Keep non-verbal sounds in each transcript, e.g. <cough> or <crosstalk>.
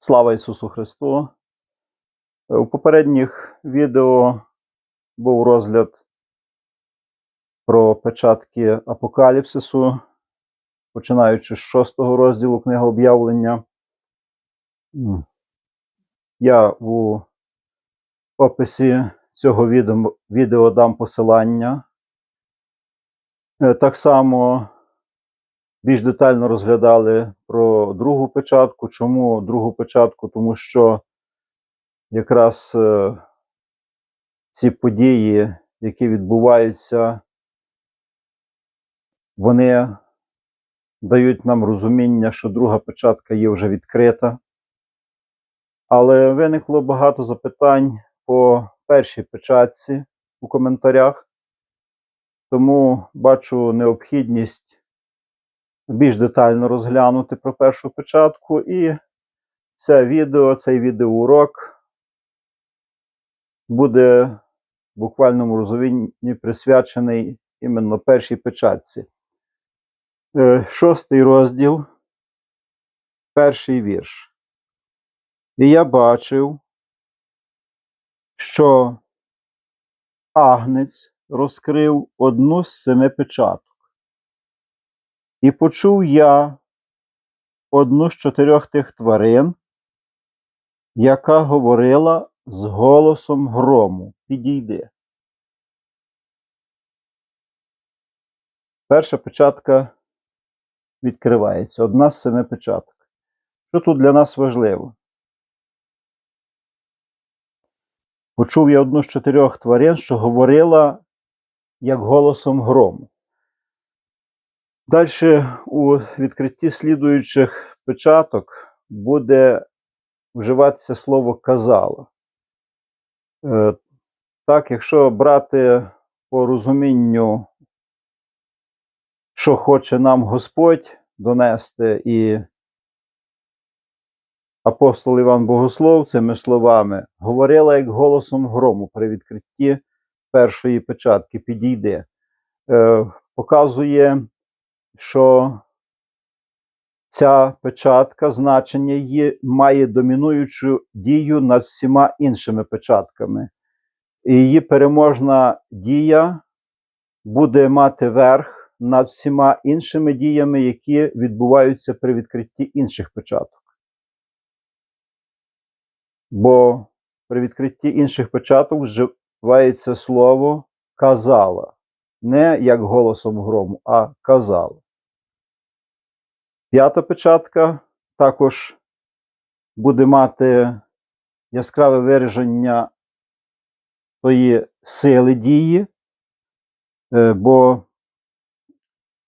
Слава Ісусу Христу! У попередніх відео був розгляд про печатки Апокаліпсису, починаючи з шостого розділу книги об'явлення. Я у описі цього відео, відео дам посилання. Е, Так само більш детально розглядали про другу печатку. Чому другу печатку? Тому що якраз е, ці події, які відбуваються, вони дають нам розуміння, що друга печатка є вже відкрита. Але виникло багато запитань по першій печатці у коментарях, тому бачу необхідність більш детально розглянути про першу печатку. І це відео, цей відеоурок буде в буквальному розумінні присвячений іменно першій печатці. Е, Шостий розділ, перший вірш. І я бачив, що агнець розкрив одну з семи печаток. І почув я одну з чотирьох тих тварин, яка говорила з голосом грому. Підійди. Перша печатка відкривається. Одна з семи печаток. Що тут для нас важливо? Почув я одну з чотирьох тварин, що говорила як голосом грому. Далі у відкритті слідуючих печаток буде вживатися слово казала. Е, Так, якщо брати по розумінню, що хоче нам Господь донести, і апостол Іван Богослов цими словами говорила як голосом грому при відкритті першої печатки підійде. Е, Показує, що ця печатка, значення її має домінуючу дію над всіма іншими печатками. І її переможна дія буде мати верх над всіма іншими діями, які відбуваються при відкритті інших печаток. Бо при відкритті інших печаток вживається слово казала. Не як голосом грому, а казала. П'ята печатка також буде мати яскраве вираження тої сили дії, е, бо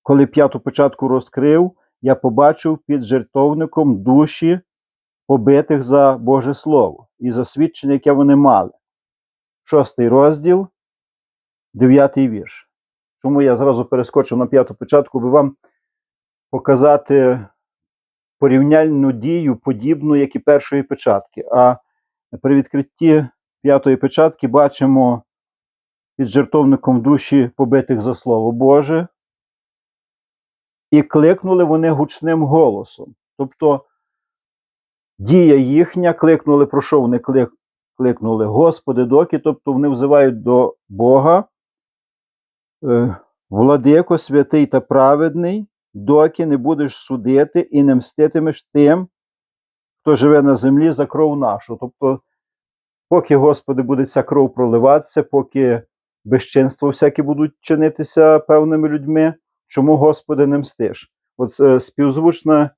коли п'яту печатку розкрив, я побачив під жертовником душі побитих за Боже Слово і за свідчення, яке вони мали. Шостий розділ, дев'ятий вірш. Чому я зразу перескочив на п'яту печатку, аби вам показати порівняльну дію, подібну, як і першої печатки. А при відкритті п'ятої печатки бачимо під жертовником душі побитих за Слово Боже. І кликнули вони гучним голосом. Тобто дія їхня, кликнули, про що вони клик, кликнули? Господи, доки, тобто вони взивають до Бога, е, владико, святий та праведний, доки не будеш судити і не мститимеш тим, хто живе на землі за кров нашу. Тобто, поки, Господи, буде ця кров проливатися, поки безчинство всякі будуть чинитися певними людьми, чому, Господи, не мстиш? От е, співзвучно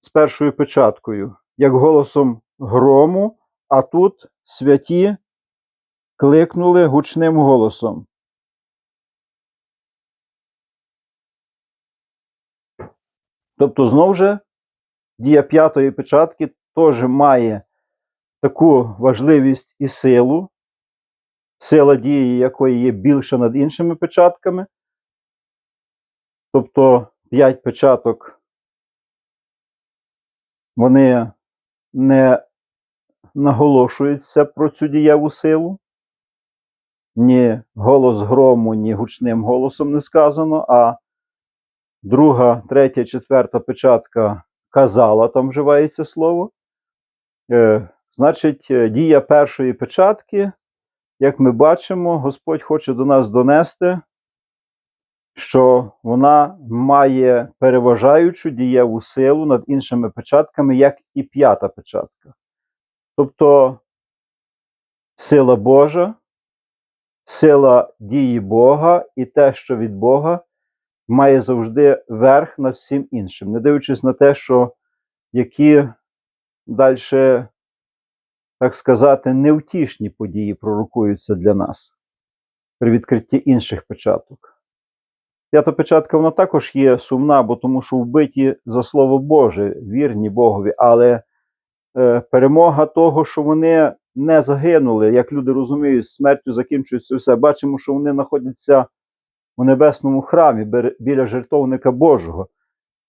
з першою печаткою, як голосом грому, а тут святі кликнули гучним голосом. Тобто, знову ж, дія п'ятої печатки теж має таку важливість і силу, сила дії якої є більша над іншими печатками. Тобто п'ять печаток, вони не наголошуються про цю дієву силу. Ні голос грому, ні гучним голосом не сказано, а друга, третя, четверта печатка казала, там вживається слово. Е, значить, е, дія першої печатки, як ми бачимо, Господь хоче до нас донести, що вона має переважаючу дієву силу над іншими печатками, як і п'ята печатка. Тобто сила Божа, сила дії Бога і те, що від Бога, має завжди верх над всім іншим, не дивлячись на те, що які далі, так сказати, невтішні події пророкуються для нас при відкритті інших печаток. П'ята печатка вона також є сумна, бо тому що вбиті за слово Боже, вірні Богові, але е, перемога того, що вони не загинули, як люди розуміють, смертю закінчується все. Бачимо, що вони знаходяться у небесному храмі біля жертовника Божого.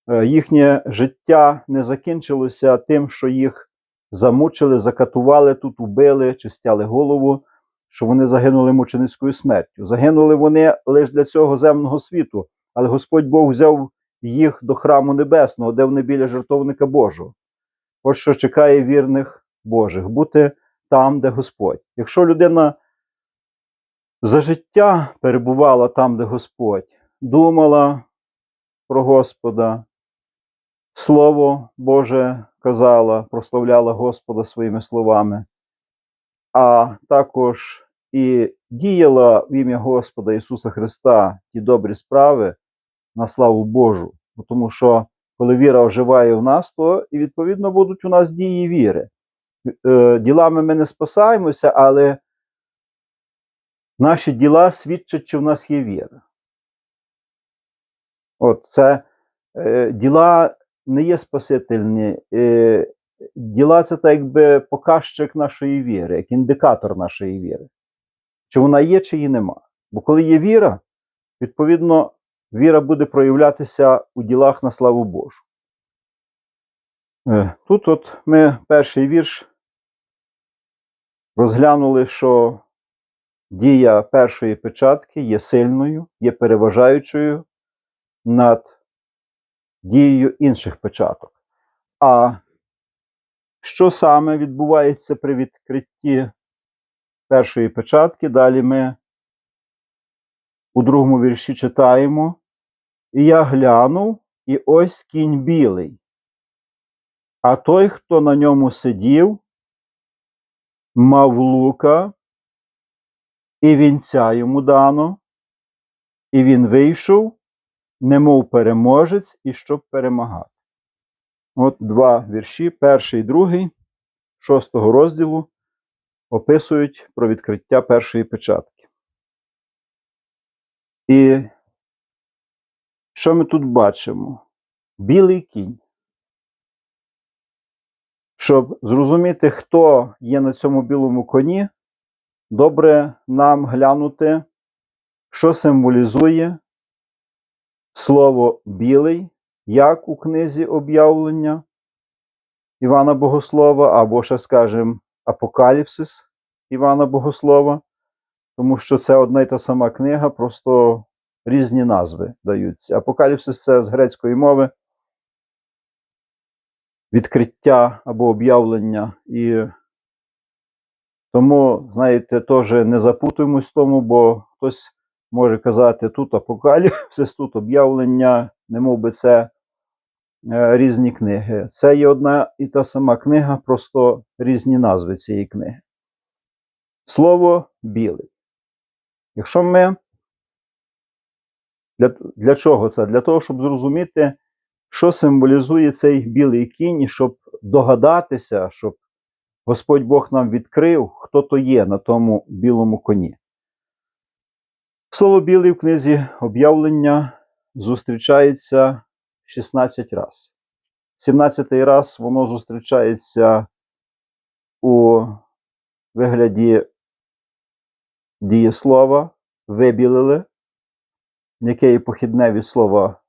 Е, їхнє життя не закінчилося тим, що їх замучили, закатували тут, убили чи стяли голову, що вони загинули мученицькою смертю. Загинули вони лише для цього земного світу, але Господь Бог взяв їх до храму небесного, де вони біля жертовника Божого. Ось що чекає вірних Божих бути там, де Господь. Якщо людина за життя перебувала там, де Господь, думала про Господа, Слово Боже казала, прославляла Господа своїми словами, а також і діяла в ім'я Господа Ісуса Христа ті добрі справи на славу Божу. Тому що коли віра оживає в нас, то і відповідно будуть у нас дії віри. Е, Ділами ми не спасаємося, але наші діла свідчать, що в нас є віра. От це е, діла не є спасительні. Е, діла це так якби показчик нашої віри, як індикатор нашої віри. Чи вона є, чи її нема. Бо коли є віра, відповідно, віра буде проявлятися у ділах на славу Божу. Е, Тут от ми перший вірш розглянули, що дія першої печатки є сильною, є переважаючою над дією інших печаток. А що саме відбувається при відкритті першої печатки? Далі ми у другому вірші читаємо. І я глянув, і ось кінь білий. А той, хто на ньому сидів, мав лука, і вінця йому дано, і він вийшов, немов переможець, і щоб перемагати. От два вірші, перший і другий, шостого розділу, описують про відкриття першої печатки. І що ми тут бачимо? Білий кінь. Щоб зрозуміти, хто є на цьому білому коні, добре нам глянути, що символізує слово білий, як у книзі об'явлення Івана Богослова, або ще скажемо Апокаліпсис Івана Богослова, тому що це одна й та сама книга, просто різні назви даються. Апокаліпсис це з грецької мови відкриття або об'явлення. І тому, знаєте, теж не запутуємось в тому, бо хтось може казати, тут апокаліпсис, <laughs> тут об'явлення, не би це е, різні книги. Це є одна і та сама книга, просто різні назви цієї книги. Слово білий. Якщо ми для, для чого це? Для того, щоб зрозуміти, що символізує цей білий кінь, щоб догадатися, щоб Господь Бог нам відкрив, хто то є на тому білому коні. Слово білий в книзі об'явлення зустрічається 16 раз. 17 раз воно зустрічається у вигляді дієслова вибілили, яке є похідне від слова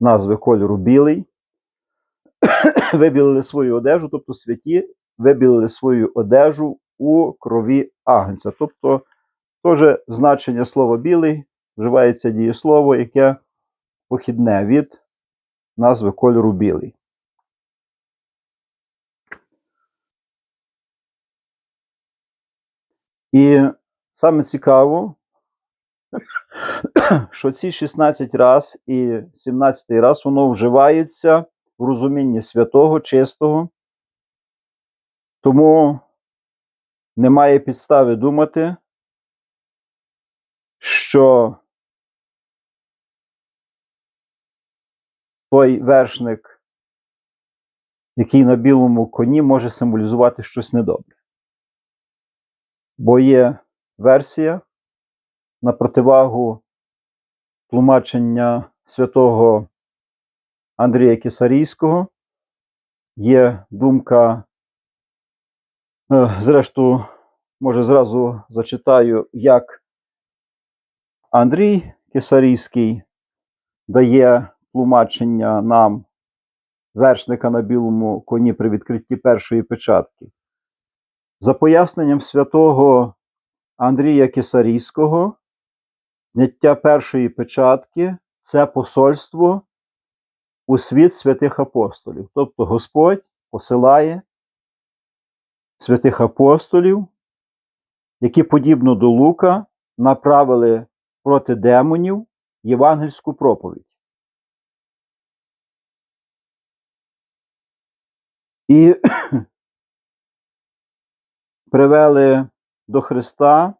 назви кольору білий. <coughs> вибілили свою одежу, тобто святі вибілили свою одежу у крові агнця. Тобто, теж значення слова білий вживається дієслово, яке похідне від назви кольору білий. І саме цікаво, <coughs> що ці 16 раз і 17 раз воно вживається в розумінні святого, чистого. Тому немає підстави думати, що той вершник, який на білому коні, може символізувати щось недобре. Бо є версія на противагу тлумачення святого Андрія Кисарійського. Є думка, е, зрештою, може, зразу зачитаю, як Андрій Кисарійський дає тлумачення нам вершника на білому коні при відкритті першої печатки. За поясненням святого Андрія Кисарійського, зняття першої печатки це посольство у світ святих апостолів. Тобто Господь посилає святих апостолів, які, подібно до Лука, направили проти демонів євангельську проповідь. І <clears throat> привели до Христа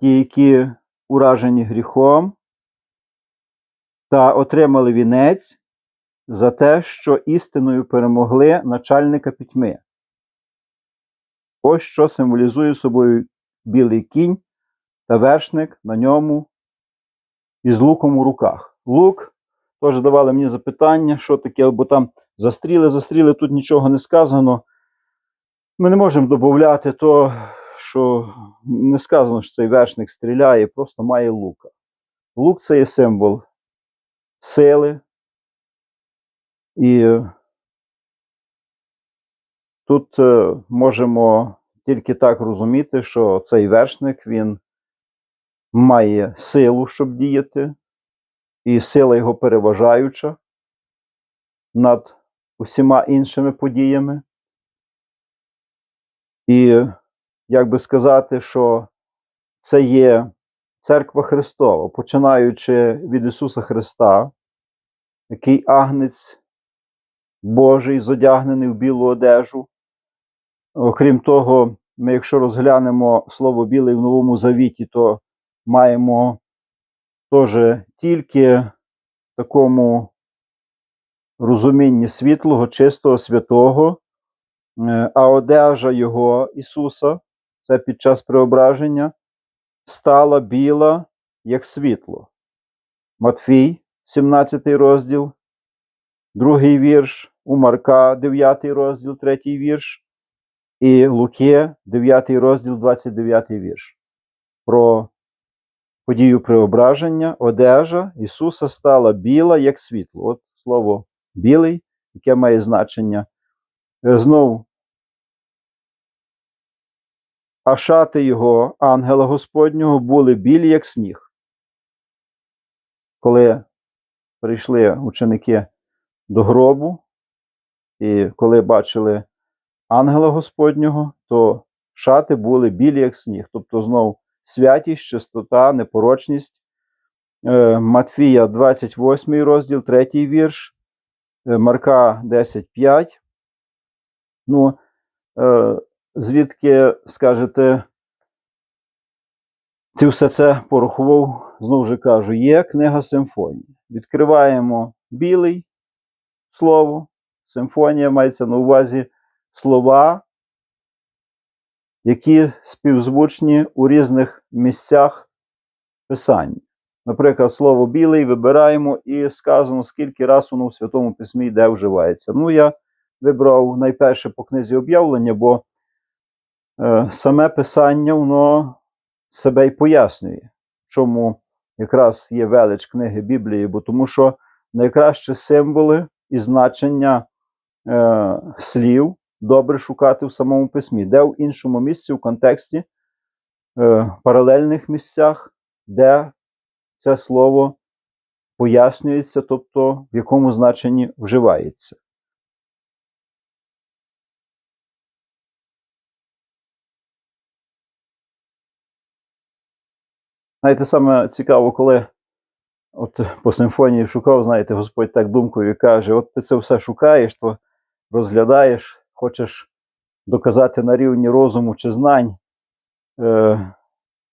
ті, які уражені гріхом, та отримали вінець за те, що істиною перемогли начальника пітьми. Ось що символізує собою білий кінь та вершник на ньому із луком у руках. Лук теж давали мені запитання, що таке, бо там застріли, застріли, тут нічого не сказано. Ми не можемо додати то, що не сказано, що цей вершник стріляє, просто має лука. Лук це є символ сили. І тут е, можемо тільки так розуміти, що цей вершник він має силу, щоб діяти, і сила його переважаюча над усіма іншими подіями. І як би сказати, що це є церква Христова, починаючи від Ісуса Христа, який агнець Божий, зодягнений в білу одежу. Окрім того, ми, якщо розглянемо слово білий в Новому Завіті, то маємо теж тільки в такому розумінні світлого, чистого, святого, Е, а одежа Його Ісуса, це під час преображення, стала біла, як світло. Матфій, 17 розділ, другий вірш, у Марка, 9 розділ, 3 вірш, і Луки, 9 розділ, 29 вірш. Про подію преображення, одежа Ісуса стала біла, як світло. От слово білий, яке має значення. Е, Знову а шати його, ангела Господнього, були білі, як сніг. Коли прийшли ученики до гробу, і коли бачили ангела Господнього, то шати були білі, як сніг. Тобто знову святість, чистота, непорочність. Е, Матфія, 28 розділ, 3 вірш, е, Марка 10,5. Ну, е, звідки скажете, ти все це порахував, знову ж кажу, є книга симфонії. Відкриваємо білий слово. Симфонія мається на увазі слова, які співзвучні у різних місцях писання. Наприклад, слово білий вибираємо і сказано, скільки раз воно в Святому Письмі де вживається. Ну, я вибрав найперше по книзі об'явлення, бо Е, саме писання воно себе й пояснює, чому якраз є велич книги Біблії, бо тому що найкращі символи і значення е, слів добре шукати в самому письмі, де в іншому місці, в контексті, е, паралельних місцях, де це слово пояснюється, тобто в якому значенні вживається. Знаєте, саме цікаво, коли от по симфонії шукав, знаєте, Господь так думкою каже: от ти це все шукаєш, то розглядаєш, хочеш доказати на рівні розуму чи знань. Е,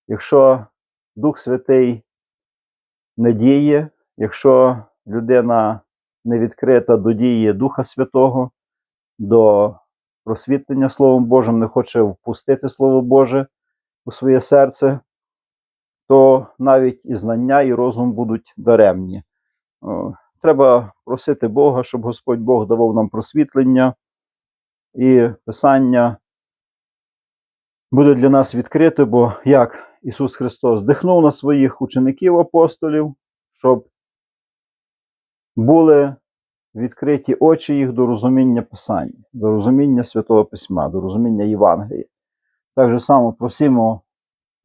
якщо Дух Святий не діє, якщо людина не відкрита до дії Духа Святого, до просвітлення Словом Божим, не хоче впустити Слово Боже у своє серце, то навіть і знання, і розум будуть даремні. Треба просити Бога, щоб Господь Бог давав нам просвітлення і Писання буде для нас відкрите, бо як Ісус Христос здихнув на своїх учеників апостолів, щоб були відкриті очі їх до розуміння Писання, до розуміння Святого Письма, до розуміння Євангелія. Так же само просимо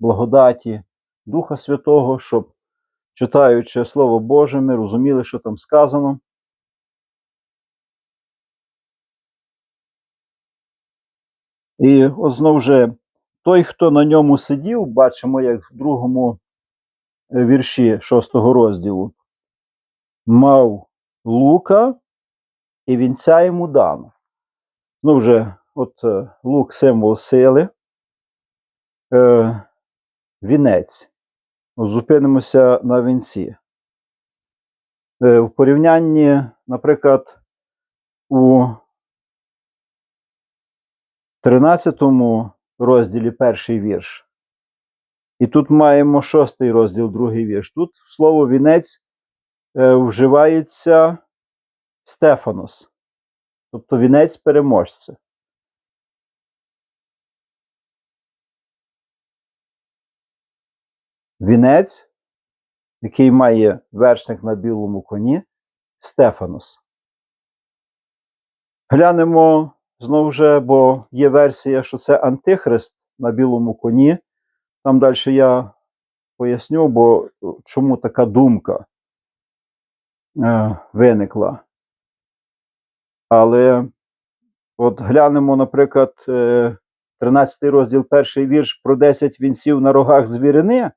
благодаті Духа Святого, щоб, читаючи Слово Боже, ми розуміли, що там сказано. І от знову же той, хто на ньому сидів, бачимо, як в другому е, вірші шостого розділу, мав лука, і вінця йому дано. Ну, вже от е, лук символ сили, е, вінець. Зупинимося на вінці. Е, в порівнянні, наприклад, у 13 розділі перший вірш. І тут маємо шостий розділ, другий вірш. Тут слово вінець е, вживається Стефанос, тобто вінець переможця. Вінець, який має вершник на білому коні, Стефанос. Глянемо знову же, бо є версія, що це Антихрист на білому коні. Там далі я поясню, бо чому така думка е, виникла. Але от глянемо, наприклад, 13 розділ, перший вірш про 10 вінців на рогах звірини.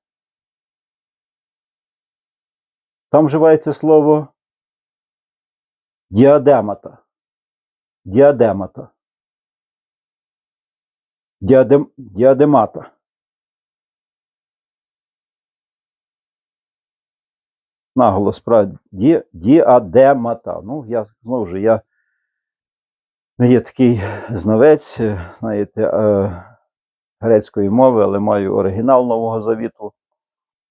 Там вживається слово діадемата. Діадемата. Діадем, діадемата. Наголос про ді, діадемата. Ну, я знову ж я є такий знавець, знаєте, е, грецької мови, але маю оригінал Нового Завіту.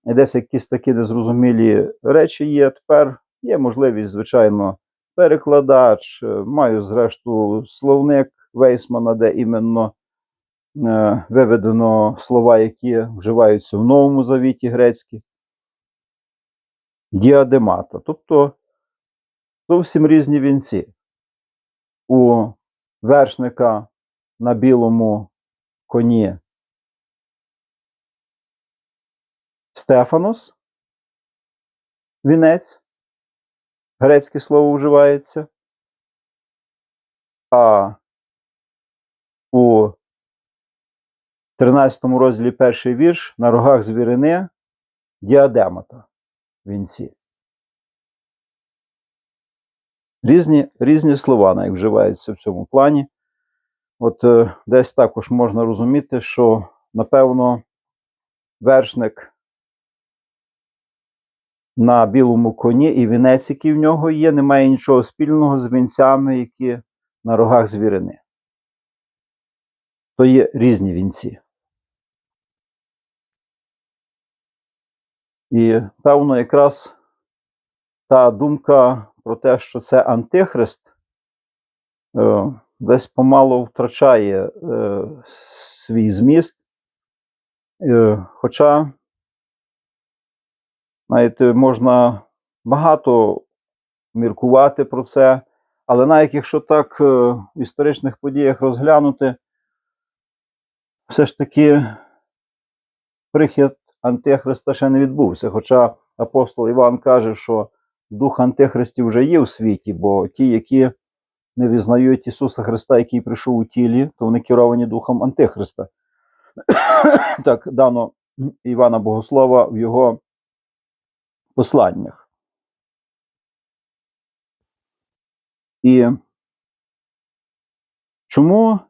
Десь якісь такі незрозумілі речі є. Тепер є можливість, звичайно, перекладач. Маю, зрештою, словник Вейсмана, де іменно е, виведено слова, які вживаються в Новому Завіті грецькі. Діадемата. Тобто зовсім різні вінці. У вершника на білому коні Стефанос, вінець, грецьке слово вживається, а у 13 розділі перший вірш на рогах звірини діадемата вінці. Різні різні слова навіть вживаються в цьому плані. От е, десь також можна розуміти, що, напевно, вершник на білому коні і вінець, який в нього є, не має нічого спільного з вінцями, які на рогах звірини. То є різні вінці. І певно, якраз та думка про те, що це Антихрист, е, десь помалу втрачає е, свій зміст. Е, хоча, знаєте, можна багато міркувати про це, але навіть якщо так в історичних подіях розглянути, все ж таки прихід Антихриста ще не відбувся. Хоча апостол Іван каже, що дух Антихристів вже є у світі, бо ті, які не визнають Ісуса Христа, який прийшов у тілі, то вони керовані духом Антихриста. <coughs> Так дано Івана Богослова в його посланнях. І чому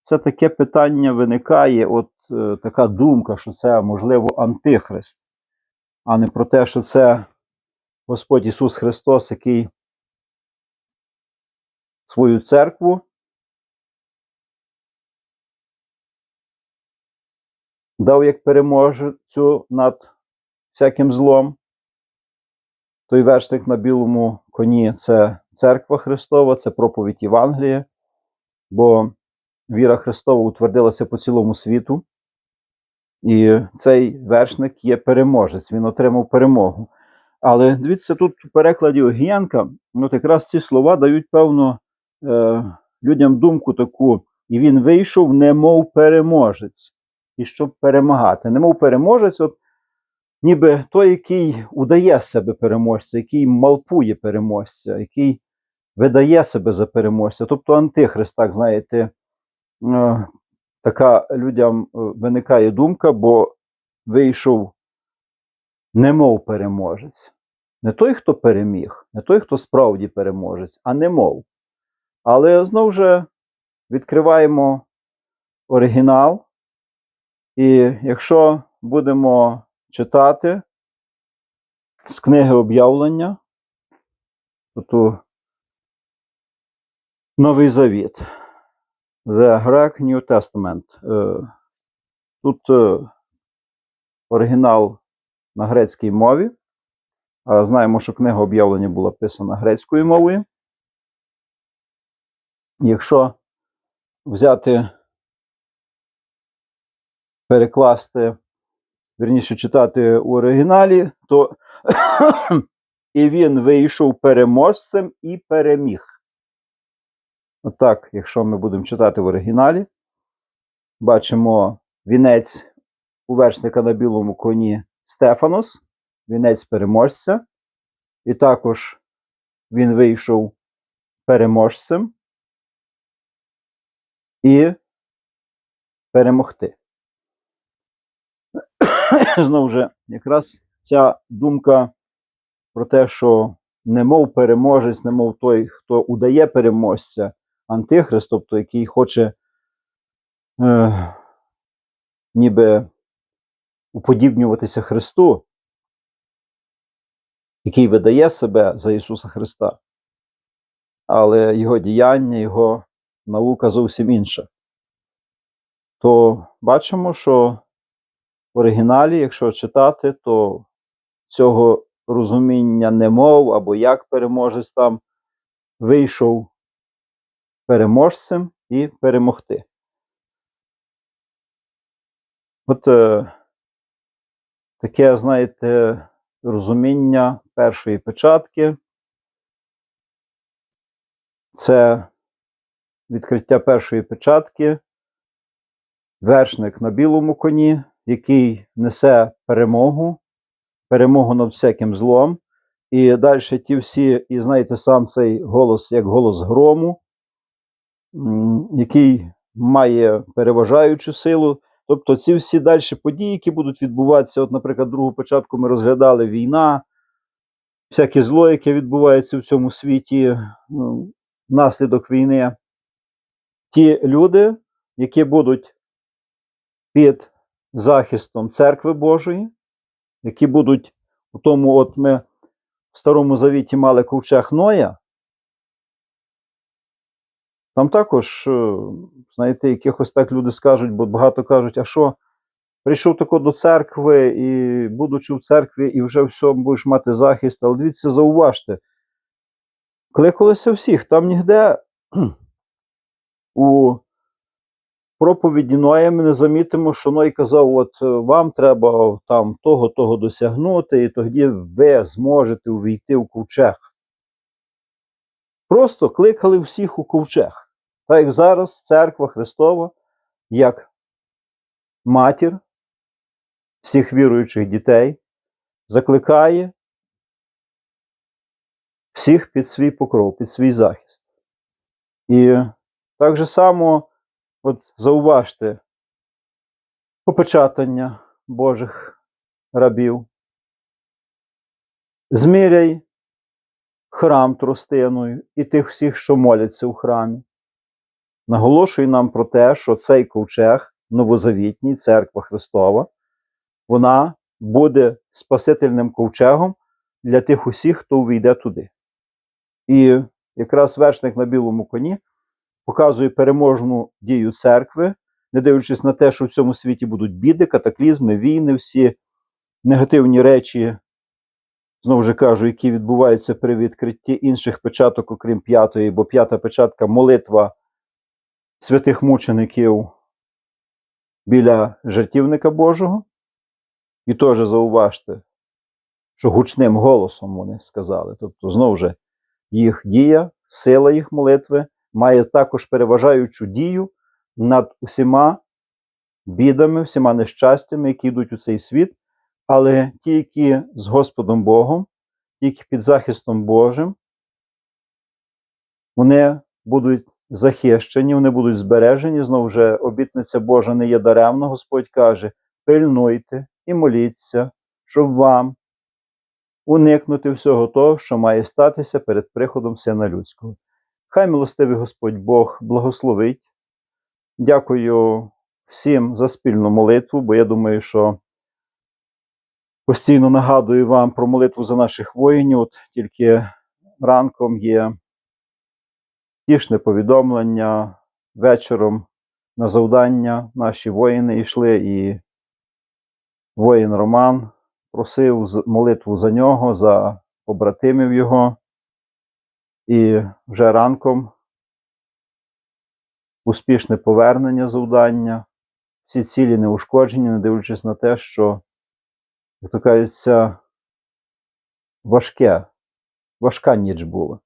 це таке питання виникає, от е, така думка, що це, можливо, антихрист, а не про те, що це Господь Ісус Христос, який свою церкву дав як переможцю над всяким злом. Той вершник на білому коні це церква Христова, це проповідь Євангелія, бо віра Христова утвердилася по цілому світу. І цей вершник є переможець, він отримав перемогу. Але дивіться, тут в перекладі Огієнка, от якраз ці слова дають певно е, людям думку таку, і він вийшов, немов переможець, і щоб перемагати. Немов переможець, от ніби той, який удає себе переможця, який малпує переможця, який видає себе за переможця. Тобто Антихрист, так знаєте, е, така людям е, виникає думка, бо вийшов немов переможець. Не той, хто переміг, не той, хто справді переможець, а немов. Але знову ж відкриваємо оригінал, і якщо будемо читати з книги об'явлення, то тут Новий Завіт, The Greek New Testament. Е, Тут е, оригінал на грецькій мові. Знаємо, що книга об'явлення була писана грецькою мовою. Якщо взяти, перекласти, вірніше читати у оригіналі, то <coughs> і він вийшов переможцем і переміг. Отак, якщо ми будемо читати в оригіналі, бачимо вінець у вершника на білому коні Стефанос, вінець переможця, і також він вийшов переможцем і перемогти. <coughs> Знову ж, якраз ця думка про те, що немов переможець, немов той, хто удає переможця, антихрист, тобто який хоче е, ніби уподібнюватися Христу, який видає себе за Ісуса Христа, але його діяння, його наука зовсім інша. То бачимо, що в оригіналі, якщо читати, то цього розуміння немов або як переможець там вийшов переможцем і перемогти. От е, таке, знаєте, розуміння першої печатки. Це відкриття першої печатки, вершник на білому коні, який несе перемогу, перемогу над всяким злом. І далі ті всі, і знаєте, сам цей голос, як голос грому, який має переважаючу силу. Тобто ці всі далі події, які будуть відбуватися, от, наприклад, другу початку ми розглядали війна, всяке зло, яке відбувається в цьому світі, ну, внаслідок війни. Ті люди, які будуть під захистом церкви Божої, які будуть у тому, от ми в Старому Завіті мали ковчег Ноя, там також, е, знаєте, якихось так люди скажуть, бо багато кажуть, а що, прийшов тако до церкви, і будучи в церкві, і вже все будеш мати захист. Але дивіться, зауважте, кликалося всіх, там нігде у проповіді Ноя ми не замітимо, що Ной казав, от е, вам треба там того, того досягнути, і тоді ви зможете увійти в ковчег. Просто кликали всіх у ковчег. Так як зараз церква Христова, як матір всіх віруючих дітей, закликає всіх під свій покров, під свій захист. І так же само, от зауважте, попечатання, Божих рабів. Зміряй храм тростиною і тих всіх, що моляться у храмі. Наголошує нам про те, що цей ковчег, новозавітній церква Христова, вона буде спасительним ковчегом для тих усіх, хто увійде туди. І якраз вершник на білому коні показує переможну дію церкви, не дивлячись на те, що в цьому світі будуть біди, катаклізми, війни, всі негативні речі, знову ж кажу, які відбуваються при відкритті інших печаток, окрім п'ятої, бо п'ята печатка молитва святих мучеників біля жертівника Божого. І теж зауважте, що гучним голосом вони сказали. Тобто, знову ж, їх дія, сила їх молитви має також переважаючу дію над усіма бідами, всіма нещастями, які йдуть у цей світ, але ті, які з Господом Богом, ті, які під захистом Божим, вони будуть захищені, вони будуть збережені. Знову ж обітниця Божа не є даремна. Господь каже: пильнуйте і моліться, щоб вам уникнути всього того, що має статися перед приходом Сина Людського. Хай милостивий Господь Бог благословить. Дякую всім за спільну молитву, бо я думаю, що постійно нагадую вам про молитву за наших воїнів. От тільки ранком є тішне повідомлення. Вечором на завдання наші воїни йшли, і воїн Роман просив молитву за нього, за побратимів його. І вже ранком успішне повернення завдання, всі цілі не ушкоджені, не дивлячись на те, що, як то кажеться, важке, важка ніч була.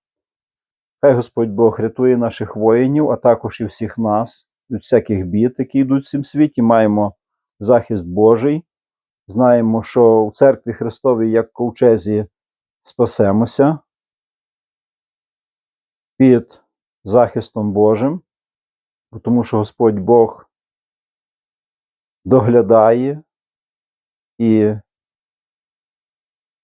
Хай Господь Бог рятує наших воїнів, а також і всіх нас від всяких бід, які йдуть в цім світі. Маємо захист Божий. Знаємо, що у церкві Христовій, як ковчезі, спасемося під захистом Божим, тому що Господь Бог доглядає і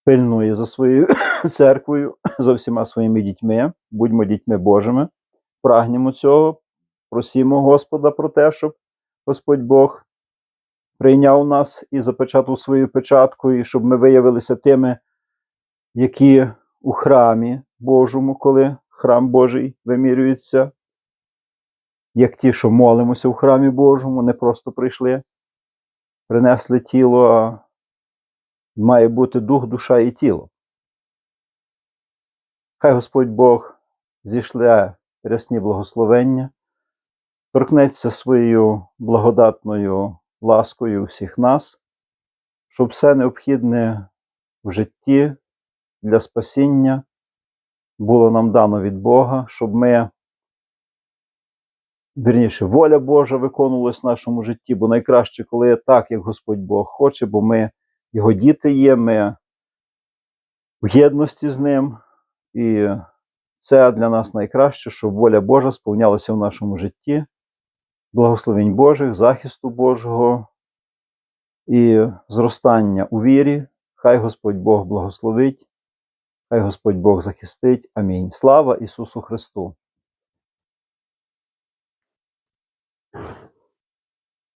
пильнує за своєю <coughs> церквою, <coughs> за всіма своїми дітьми. Будьмо дітьми Божими, прагнемо цього, просімо Господа про те, щоб Господь Бог прийняв нас і запечатав свою печатку, і щоб ми виявилися тими, які у храмі Божому, коли храм Божий вимірюється, як ті, що молимося у храмі Божому, не просто прийшли, принесли тіло, а має бути дух, душа і тіло. Хай Господь Бог зішле рясні благословення, торкнеться своєю благодатною ласкою всіх нас, щоб все необхідне в житті для спасіння було нам дано від Бога, щоб ми, вірніше, воля Божа виконувалась в нашому житті, бо найкраще, коли так, як Господь Бог хоче, бо ми його діти є, ми в єдності з ним. І це для нас найкраще, щоб воля Божа сповнялася в нашому житті, благословень Божих, захисту Божого і зростання у вірі. Хай Господь Бог благословить, хай Господь Бог захистить. Амінь. Слава Ісусу Христу!